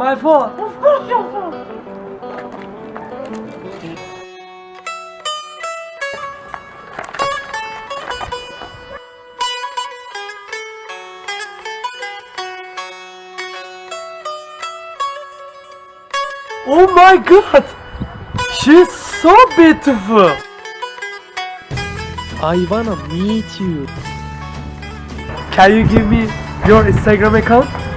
I'm sorry, my fault. Of course your fault. Oh my god! She's so beautiful! I wanna meet you. Can you give me your Instagram account?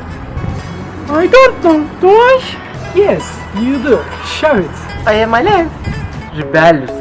I don't know, do I? Yes, you do. Show it. I am alive. Rebellious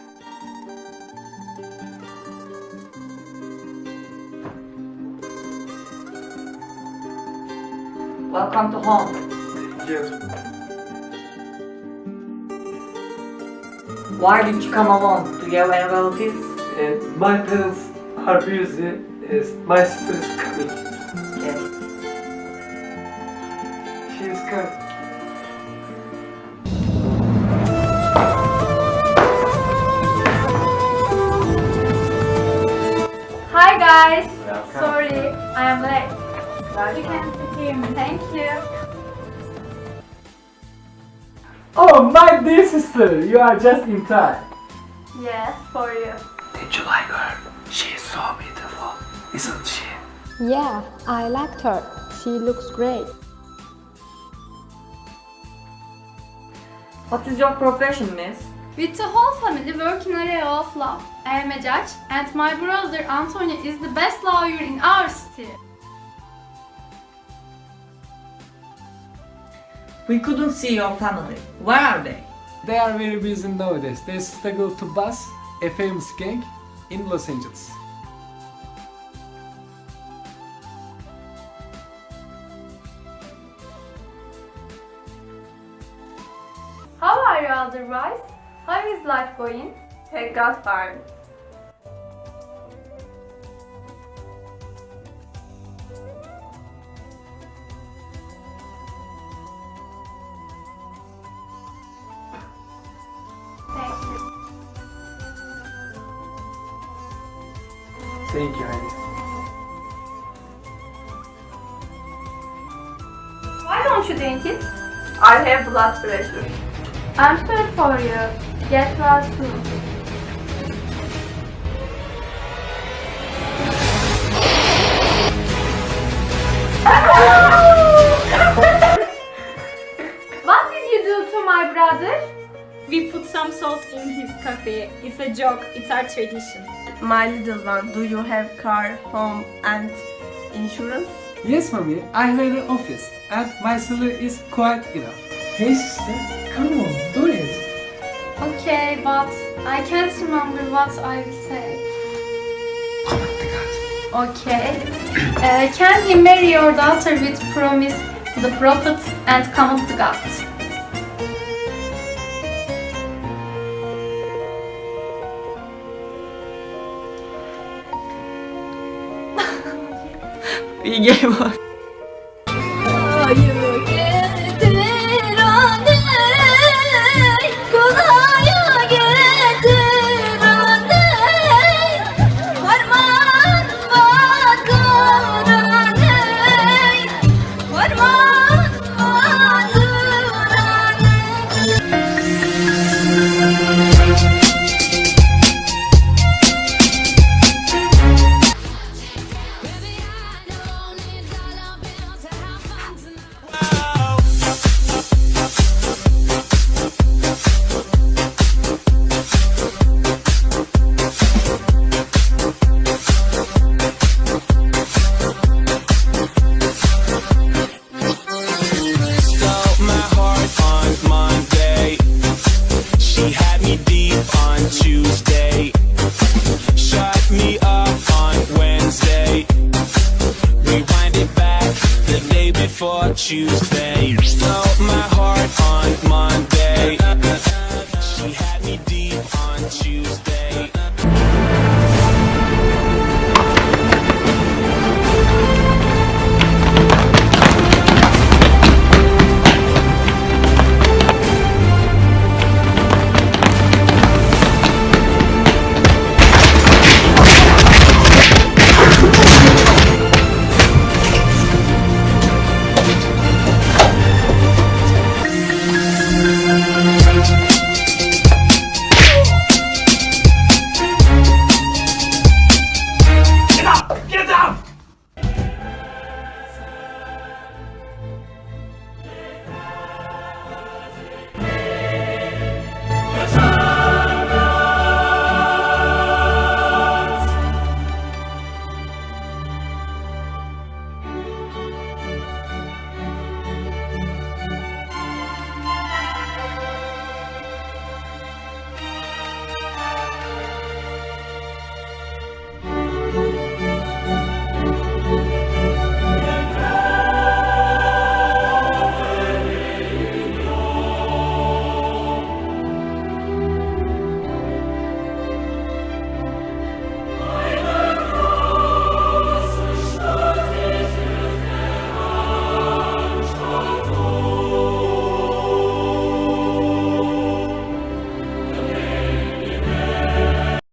Welcome to home. Thank you. Why did you come alone? Do you have any relatives? And my parents are busy. Is my sister is coming. Okay. She is coming. Hi guys. Welcome. Sorry, I am late. But you can sit. Thank you. Oh, my dear sister, you are just in time. Yes, for you. Did you like her? She is so beautiful, isn't she? Yeah, I liked her. She looks great. What is your profession, miss? With the whole family working area of law. I am a judge and my brother Antonio is the best lawyer in our city. We couldn't see your family. Where are they? They are very busy nowadays. They struggle to bust a famous gang in Los Angeles. How are you otherwise? How is life going? Thank God fine. Thank you, honey. Why don't you drink it? I have blood pressure. I'm sorry for you. Get well soon. Joke. It's our tradition. My little one, do you have car, home and insurance? Yes, mommy, I have an office and my salary is quite enough. Hey, sister, come on, do it. Okay, but I can't remember what I will say. Okay. Uh, can he marry your daughter with promise to the prophet and come of the God? И я его...